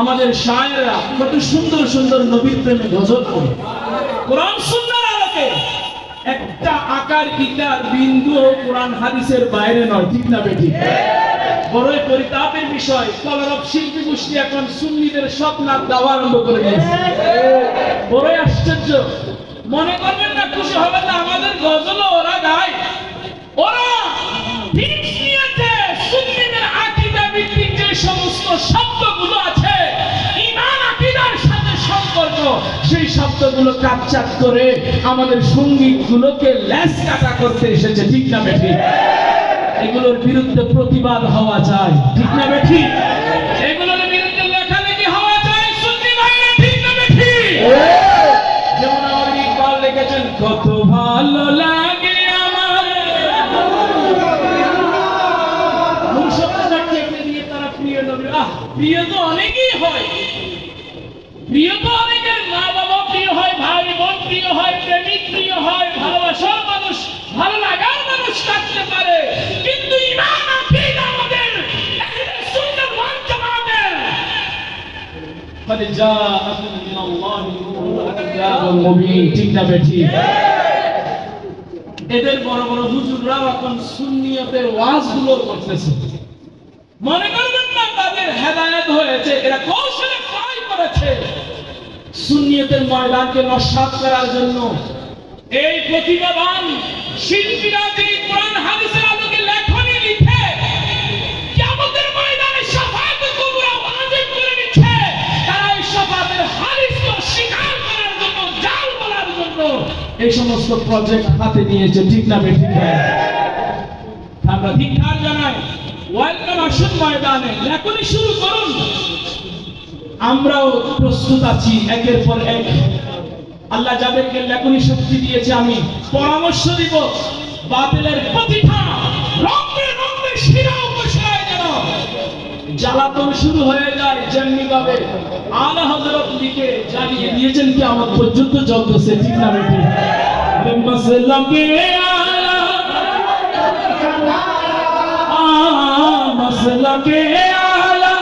আমাদের শায়েরা কত সুন্দর সুন্দর নবীর প্রেমে গজল করে। কোরআন সুন্দর আলোকে একটা আকার ইকার বিন্দু কোরআন হাদিসের বাইরে নয়, ঠিক না বেটি বড়ই পরিতাপের বিষয়, কলরব শিল্পী গোষ্ঠী এখন সুন্নিদের সব নাচ দেওয়া আরম্ভ করে দিয়েছে। বড়ই আশ্চর্য। মনে করবেন না, খুশি হবেন না, আমাদের গজল ওরা গায়। ওরা ঠিক সেই শব্দগুলো কাটচাট করে আমাদের সংগীত গুলোকে ল্যাস কাটা করতে এসেছে, ঠিক না বেঠি? এগুলোর বিরুদ্ধে প্রতিবাদ হওয়া যায়, ঠিক না বেঠি? প্রিয় তো অনেকেই হয়। প্রিয় তো হয় প্রেমিক প্রিয় হয় ভালোবাসার মানুষ ভালো লাগার মানুষ থাকতে পারে কিন্তু ইমান আকীদা আমাদের আহলে সুন্নাত ওয়াল জামাতের قد جاءكم من الله نور وكتاب مبين ঠিক না বেঠি এদের বড় বড় হুজুররাও এখন সুন্নিয়তের ওয়াজগুলো করতেছে মনে করবেন না তাদের হেদায়েত হয়েছে এরা কৌশলে ট্রাই করেছে সুন্নিয়তের ময়দানকে নস্বাত করার জন্য এই প্রতিভাবান শিল্পীরা যে কোরআন, হাদিসের আলোকে লেখনী লিখে কিয়ামতের ময়দানে শাফাআত কুবরা ওয়াজিব করে দিচ্ছে তারা এই শাফাআতের হাদিসকে অস্বীকার করার জন্য, জাল বলার জন্য এই সমস্ত প্রজেক্ট হাতে নিয়েছে, ঠিক না বেঠিক ভাই? আমরা ধিক্কার জানাই ওয়েলকাম আসুন ময়দানে, লেখনি শুরু করুন। আমরাও প্রস্তুত আছি, একের পর এক। আল্লাহ যাদেরকে লেখনি শক্তি দিয়েছে আমি পরামর্শ দিব বাতিলের প্রতিভা রক্তে রক্তে শিরা উপশিরায় যেন জ্বালাতন শুরু হয়ে যায় যেমনি ভাবে আলা হযরত দিকে জানিয়ে দিয়েছেন কি আমার পর্যন্ত জ্বলতেছে ঠিক না বেটি? মসলাবে আলা মসলাবে আলা।